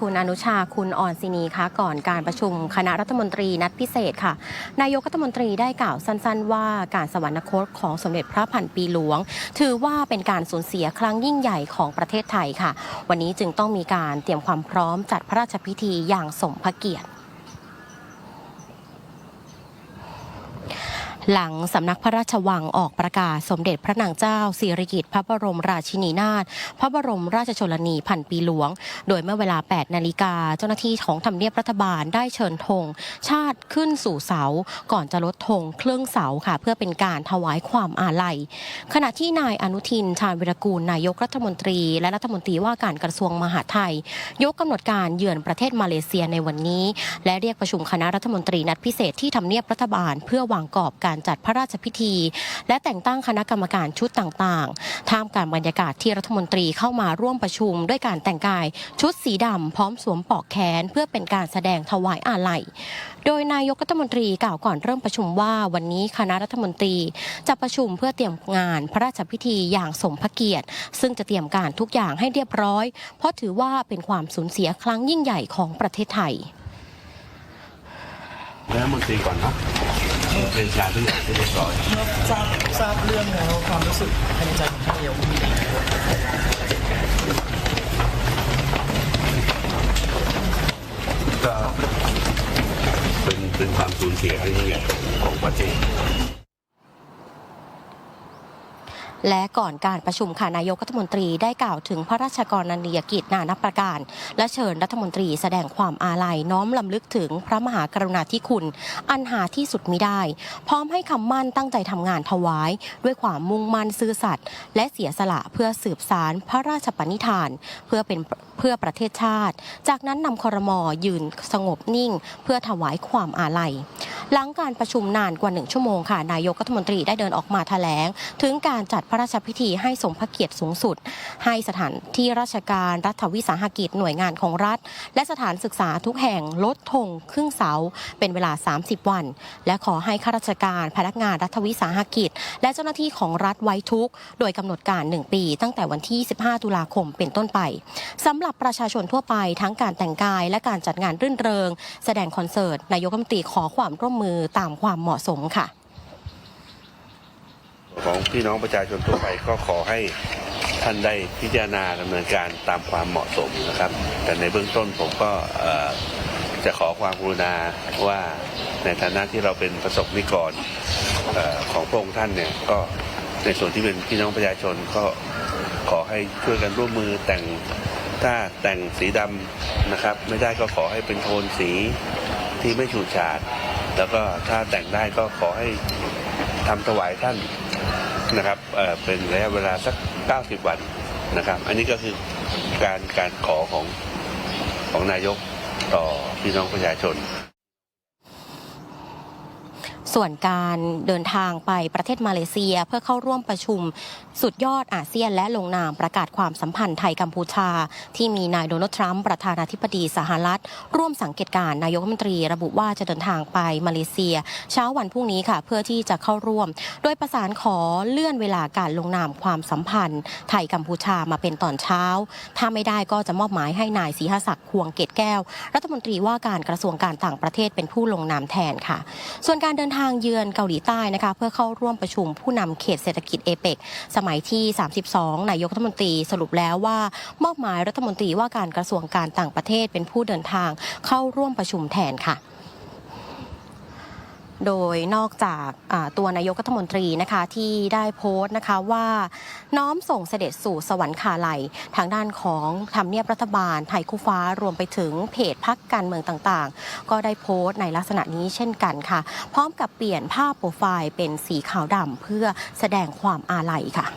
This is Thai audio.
คุณอนุชาคุณอ่อนศินีคะก่อนการประชุมคณะรัฐมนตรีนัดพิเศษค่ะ นายกรัฐมนตรีได้กล่าวสั้น ๆ ว่าการสวรรคตของสมเด็จพระพันปีหลวง ถือว่าเป็นการสูญเสียครั้งยิ่งใหญ่ของประเทศไทยค่ะ วันนี้จึงต้องมีการเตรียมความพร้อมจัดพระราชพิธีอย่างสมพระเกียรติ หลังสำนักพระราชวังออกประกาศสมเด็จพระนางเจ้าสิริกิติ์พระบรมราชินีนาถพระบรมราชชนนีพันปีหลวง โดยเมื่อเวลา 8 นาฬิกาเจ้าหน้าที่ของทำเนียบรัฐบาลได้เชิญธงชาติขึ้นสู่เสา ก่อนจะลดธงเครื่องเสาค่ะ เพื่อเป็นการถวายความอาลัย ขณะที่นายอนุทินชาญวิรกูลนายกรัฐมนตรี และรัฐมนตรีว่าการกระทรวงมหาดไทย ยกกำหนดการเยือนประเทศมาเลเซียในวันนี้ และเรียกประชุมคณะรัฐมนตรีนัดพิเศษที่ทำเนียบรัฐบาล เพื่อวางกรอบการจัดพระราชพิธี และแต่งตั้งคณะกรรมการชุดต่างๆ ท่ามกลางบรรยากาศที่รัฐมนตรีเข้ามาร่วมประชุม ด้วยการแต่งกายชุดสีดำพร้อมสวมปลอกแขน เพื่อเป็นการแสดงถวายอาลัย โดยนายกรัฐมนตรีกล่าวก่อนเริ่มประชุมว่าวันนี้คณะรัฐมนตรีจะประชุมเพื่อเตรียมงานพระราชพิธีอย่างสมพระเกียรติ ซึ่งจะเตรียมการทุกอย่างให้เรียบร้อย เพราะถือว่าเป็นความสูญเสียครั้งยิ่งใหญ่ของประเทศไทยรัฐมนตรีก่อนเนาะ เป็นชาทุกอย่างที่เรียบร้อยทราบทราบเรื่องแล้วความรู้สึกภายในใจของท่านนายกมีอะไรบ้างก็เป็นเป็นความสูญเสียที่ใหญ่ของประเทศ และก่อนการประชุมค่ะนายกรัฐมนตรีได้กล่าวถึงพระราชกรณียกิจนานับประการ และเชิญรัฐมนตรีแสดงความอาลัยน้อมลำลึกถึงพระมหากรุณาธิคุณ อันหาที่สุดมิได้ พร้อมให้คำมั่นตั้งใจทำงานถวาย ด้วยความมุ่งมั่นซื่อสัตย์และเสียสละเพื่อสืบสารพระราชปณิธาน เพื่อเป็นเพื่อประเทศชาติ จากนั้นนำคอรมอยืนสงบนิ่ง เพื่อถวายความอาลัย หลังการประชุมนานกว่าหนึ่งชั่วโมงค่ะนายกรัฐมนตรีได้เดินออกมาแถลง ถึงการจัดพระราชพิธีให้สมพระเกียรติสูงสุด ให้สถานที่ราชการรัฐวิสาหกิจหน่วยงานของรัฐ และสถานศึกษาทุกแห่งลดธงครึ่งเสา เป็นเวลา 30 วัน และขอให้ข้าราชการพนักงานรัฐวิสาหกิจ และเจ้าหน้าที่ของรัฐไว้ทุก โดยกำหนดการ 1 ปี ตั้งแต่วันที่ 15 ตุลาคมเป็นต้นไปสำหรับประชาชนทั่วไปทั้งการแต่งกาย และการจัดงานรื่นเริง แสดงคอนเสิร์ตนายกรัฐมนตรีขอความร่วมมือตามความเหมาะสมค่ะ ของพี่น้องประชาชนทั่วไปก็ขอให้ท่านได้พิจารณาดำเนินการตามความเหมาะสมนะครับ แต่ในเบื้องต้นผมก็จะขอความกรุณาว่าในฐานะที่เราเป็นประสบนิกรออของพระองค์ท่านเนี่ยก็ในส่วนที่เป็นพี่น้องประชาชนก็ขอให้ช่วยกันร่วมมือแต่งถ้าแต่งสีดำนะครับ ไม่ได้ก็ขอให้เป็นโทนสีที่ไม่ฉูดฉาด แล้วก็ถ้าแต่งได้ก็ขอให้ทำถวายท่านนะครับเเป็นระยะเวลาสัก 90 วันนะครับ อันนี้ก็คือการการขอของของนายกต่อพี่น้องประชาชน ส่วนการเดินทางไปประเทศมาเลเซียเพื่อเข้าร่วมประชุมสุดยอดอาเซียน และลงนามประกาศความสัมพันธ์ไทยกัมพูชา ที่มีนายโดนัลด์ทรัมป์ประธานาธิบดีสหรัฐ ร่วมสังเกตการนายกรัฐมนตรี ระบุว่าจะเดินทางไปมาเลเซีย เช้าวันพรุ่งนี้ค่ะเพื่อที่จะเข้าร่วม โดยประสานขอเลื่อนเวลาการลงนามความสัมพันธ์ ไทยกัมพูชามาเป็นตอนเช้า ถ้าไม่ได้ก็จะมอบหมายให้นายศรีหศักดิ์ควงเกตแก้ว รัฐมนตรีว่าการกระทรวงการต่างประเทศเป็นผู้ลงนามแทนค่ะ ส่วนการเดินทางางเยือนเกาหลีใต้นะคะเพื่อเข้าร่วมประชุมผู้นำเขตเศรษฐกิจเอเปกสมัยที่ 32 นายกรัฐมนตรีสรุปแล้วว่ามอบหมายรัฐมนตรีว่าการกระทรวงการต่างประเทศเป็นผู้เดินทางเข้าร่วมประชุมแทนค่ะ โดยนอกจากตัวนายกรัฐมนตรีนะคะที่ได้โพสต์นะคะว่าน้อมส่งเสด็จสู่สวรรคาลัยทางด้านของทำเนียบรัฐบาลไทยคู่ฟ้ารวมไปถึงเพจพักการเมืองต่างๆ ก็ได้โพสต์ในลักษณะนี้เช่นกันค่ะ พร้อมกับเปลี่ยนภาพโปรไฟล์เป็นสีขาวดำเพื่อแสดงความอาลัยค่ะ